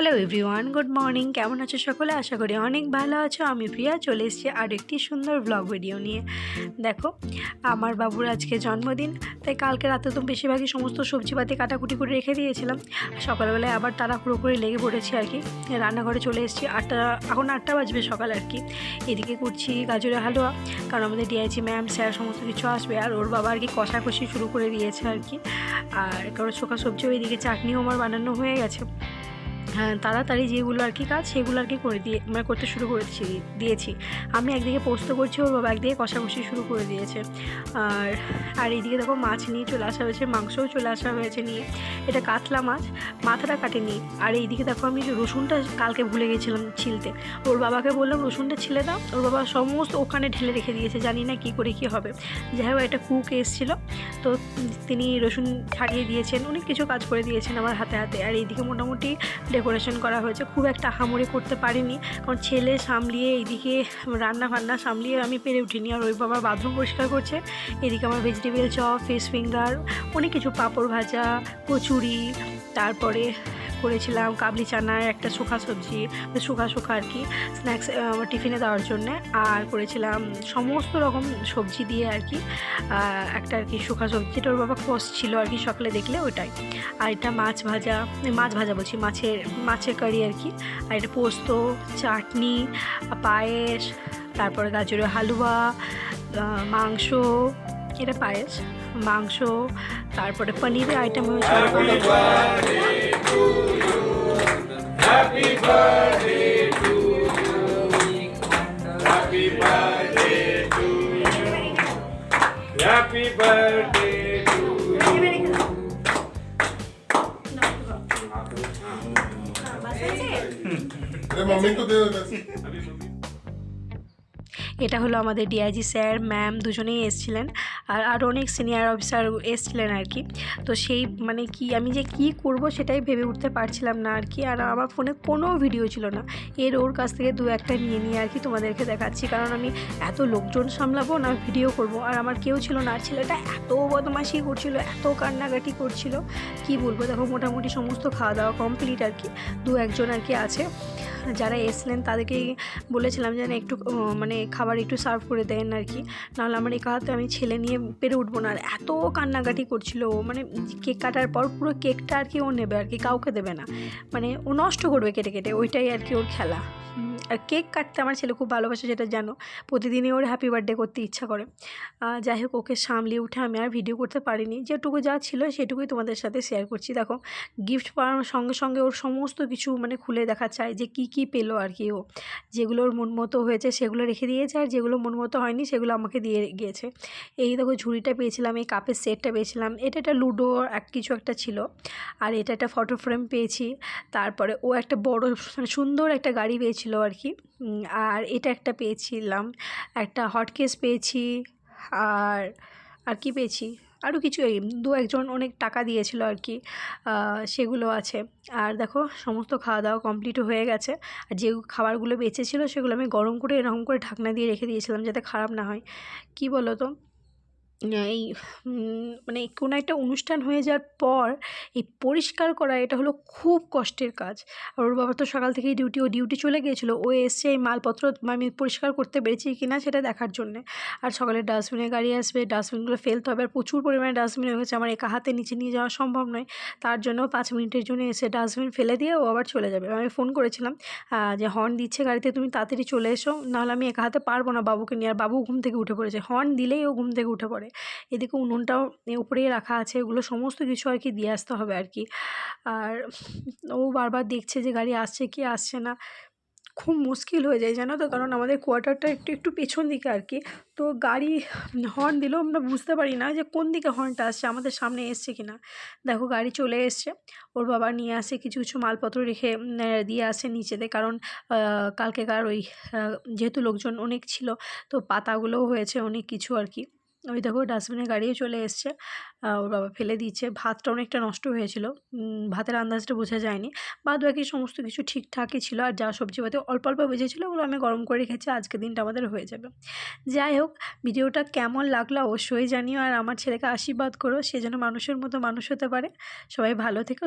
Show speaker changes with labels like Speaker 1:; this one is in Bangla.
Speaker 1: হ্যালো এভরিওয়ান গুড মর্নিং কেমন আছো সকলে? আশা করি অনেক ভালো আছো। আমি প্রিয়া। চলে এসেছি আর একটি সুন্দর ব্লগ ভিডিও নিয়ে। দেখো, আমার বাবুর আজকে জন্মদিন, তাই কালকে রাতে তো বেশিরভাগই সমস্ত সবজিপাতি কাটাকুটি করে রেখে দিয়েছিলাম। সকালবেলায় আবার তাড়াহুড়ো করে লেগে পড়েছি আর কি। রান্নাঘরে চলে এসেছি আটটা, এখন আটটা বাজবে সকাল আর কি। এদিকে করছি গাজরের হালুয়া, কারণ আমাদের ডিআইজি ম্যাম স্যার সমস্ত কিছু আসবে। আর ওর বাবা আর কি কষাকষি শুরু করে দিয়েছে আর কি। আর কারণ শোকা সবজিও এদিকে চাটনিও আমার বানানো হয়ে গেছে। তাড়াতাড়ি যেগুলো আর কি কাজ, সেগুলো আর কি করে দিয়ে মানে করতে শুরু করেছি দিয়েছি। আমি একদিকে পোস্ত করছি, ওর বাবা একদিকে কষাকষি শুরু করে দিয়েছে। আর আর এইদিকে দেখো মাছ নিয়ে চলে আসা হয়েছে, মাংসও চলে আসা হয়েছে নিয়ে। এটা কাতলা মাছ, মাথাটা কাটেনি। আর এইদিকে দেখো আমি রসুনটা কালকে ভুলে গেছিলাম ছিলতে। ওর বাবাকে বললাম, রসুনটা ছিলে দাও। ওর বাবা সমস্ত ওখানে ঢেলে রেখে দিয়েছে, জানি না কী করে কী হবে। যাই হোক, একটা কুক এসেছিল। তো তিনি রসুন ছাড়িয়ে দিয়েছেন। অনেক কিছু কাজ করে দিয়েছেন আমার হাতে হাতে। আর এইদিকে মোটামুটি ডেকোরেশন করা হয়েছে, খুব একটা হামড়ে করতে পারিনি। কারণ ছেলে সামলিয়ে এইদিকে রান্না ফান্না সামলিয়ে আমি পেরে উঠিনি। আর ওই বাবা বাথরুম পরিষ্কার করছে, এদিকে আমার ভেজিটেবল চপ ফিশ ফিঙ্গার অনেক কিছু, পাঁপড় ভাজা, কচুরি, তারপরে করেছিলাম, কাবলি চানার একটা শুকা সবজি শুকা শুকা আর কি স্ন্যাক্স টিফিনে দেওয়ার জন্যে। আর করেছিলাম সমস্ত রকম সবজি দিয়ে আর কি একটা আর কি শুকা সবজি, যেটা ওর বাবা কষ ছিল আর কি সকালে দেখলে ওটাই আর এটা মাছ ভাজা মাছ ভাজা বলছি, মাছের মাছের কারি আর কি। আর এটা পোস্ত, চাটনি, পায়েস, তারপরে গাজরের হালুয়া মাংস, এটা পায়েস। মাংস তারপরে পনিরের আইটেম এটা হলো আমাদের ডিআইজি স্যার ম্যাম দুজনেই এসেছিলেন। আর আরও অনেক সিনিয়র অফিসার এসেছিলেন আর কি তো সেই মানে কি, আমি যে কি করব সেটাই ভেবে উঠতে পারছিলাম না আর কি আর আমার ফোনে কোনো ভিডিও ছিল না। এর ওর কাছ থেকে দু একটা নিয়ে নিয়ে আর কি তোমাদেরকে দেখাচ্ছি। কারণ আমি এত লোকজন সামলাবো না ভিডিও করব। আর আমার কেউ ছিল না। আর ছেলেটা এত বদমাশি করছিল, এত কান্নাকাটি করছিল। কি বলব, দেখো মোটামুটি সমস্ত খাওয়া দাওয়া কমপ্লিট আর কি দু একজন আর কি আছে। যারা এসছিলেন তাদেরকে বলেছিলাম যেন একটু মানে খাবার একটু সার্ভ করে দেন আর কি নাহলে আমার এই হাতে আমি ছেলে নিয়ে পেরে উঠবো না। আর এত কান্নাকাটি করছিল ও মানে কেক কাটার পর পুরো কেকটা আর কি ও নেবে, আর কি কাউকে দেবে না। মানে ও নষ্ট করবে কেটে কেটে, ওইটাই আর কি ওর খেলা। আর কেক কাটতে আমার ছেলে খুব ভালোবাসে যেটা জানো। প্রতিদিনই ওর হ্যাপি বার্থডে করতে ইচ্ছা করে। যাই হোক, ওকে সামলিয়ে উঠে আমি আর ভিডিও করতে পারিনি। যেটুকু যা ছিল সেটুকুই তোমাদের সাথে শেয়ার করছি। দেখো গিফট পাওয়ার সঙ্গে সঙ্গে ওর সমস্ত কিছু মানে খুলে দেখা চায় যে কি কি পেল আর কি ও। যেগুলো ওর মন মতো হয়েছে সেগুলো রেখে দিয়েছে, আর যেগুলো মন মতো হয়নি সেগুলো আমাকে দিয়ে গিয়েছে। এই দেখো ঝুড়িটা পেয়েছিলাম, এই কাপের সেটটা পেয়েছিলাম। এটা একটা লুডো এক কিছু একটা ছিল। আর এটা একটা ফটো ফ্রেম পেয়েছি। তারপরে ও একটা বড় মানে সুন্দর একটা গাড়ি পেয়েছিল আর কি। আর এটা একটা পেয়েছিলাম। একটা হটকেস পেয়েছি। আর আর কি পেয়েছি? আরও কিছু দু একজন অনেক টাকা দিয়েছিল আর কি। সেগুলো আছে। আর দেখো, সমস্ত খাওয়া দাওয়া কমপ্লিট হয়ে গেছে। আর যে খাবারগুলো বেঁচেছিলো সেগুলো আমি গরম করে এরকম করে ঢাকনা দিয়ে রেখে দিয়েছিলাম যাতে খারাপ না হয়। কি বলো তো? এই মানে কোনো একটা অনুষ্ঠান হয়ে যাওয়ার পর এই পরিষ্কার করা এটা হলো খুব কষ্টের কাজ। আর ওর বাবা তো সকাল থেকেই ডিউটি ও ডিউটি চলে গিয়েছিল। ও এসছে এই মালপত্র আমি পরিষ্কার করতে পেরেছি কি না সেটা দেখার জন্যে। আর সকালে ডাস্টবিনে গাড়ি আসবে ডাস্টবিনগুলো ফেলতে হবে। আর প্রচুর পরিমাণে ডাস্টবিন হয়ে গেছে। আমার একা হাতে নিচে নিয়ে যাওয়া সম্ভব নয়। তার জন্য পাঁচ মিনিটের জন্য এসে ডাস্টবিন ফেলে দিয়ে ও আবার চলে যাবে। আমি ফোন করেছিলাম যে হর্ন দিচ্ছে গাড়িতে, তুমি তাড়াতাড়ি চলে এসো। নাহলে আমি একা হাতে পারব না বাবুকে নিয়ে। আর বাবু ঘুম থেকে উঠে পড়েছে। হর্ন দিলেই ও ঘুম থেকে উঠে পড়ে। এদিকে উনুনটাও উপরেই রাখা আছে, এগুলো সমস্ত কিছু আর কি দিয়ে আসতে হবে আর কি। আর ও বারবার দেখছে যে গাড়ি আসছে কি আসছে না। খুব মুশকিল হয়ে যায় জানো তো, কারণ আমাদের কোয়ার্টারটা একটু একটু পেছন দিকে আর কি। তো গাড়ি হর্ন দিলেও আমরা বুঝতে পারি না যে কোন দিকে হর্নটা আসছে, আমাদের সামনে এসছে কি না। দেখো গাড়ি চলে এসছে, ওর বাবা নিয়ে আসে কিছু কিছু মালপত্র রেখে দিয়ে আসে নিচেতে, কারণ কালকেকার ওই যেহেতু লোকজন অনেক ছিল, তো পাতাগুলোও হয়েছে অনেক কিছু আর কি। ওই দেখো ডাস্টবিনের গাড়িও চলে এসছে। ওর বাবা ফেলে দিচ্ছে ভাতটা অনেকটা নষ্ট হয়েছিল। ভাতের আন্দাজটা বোঝা যায়নি। বাদ বাকি সমস্ত কিছু ঠিকঠাকই ছিল। আর যা সবজি পাতি অল্প অল্প বেজেছিলো ওগুলো আমি গরম করে রেখেছি। আজকের দিনটা আমাদের হয়ে যাবে। যাই হোক, ভিডিওটা কেমন লাগল অবশ্যই জানিও। আর আমার ছেলেকে আশীর্বাদ করো। সে যেন মানুষের মতো মানুষ হতে পারে। সবাই ভালো থেকো।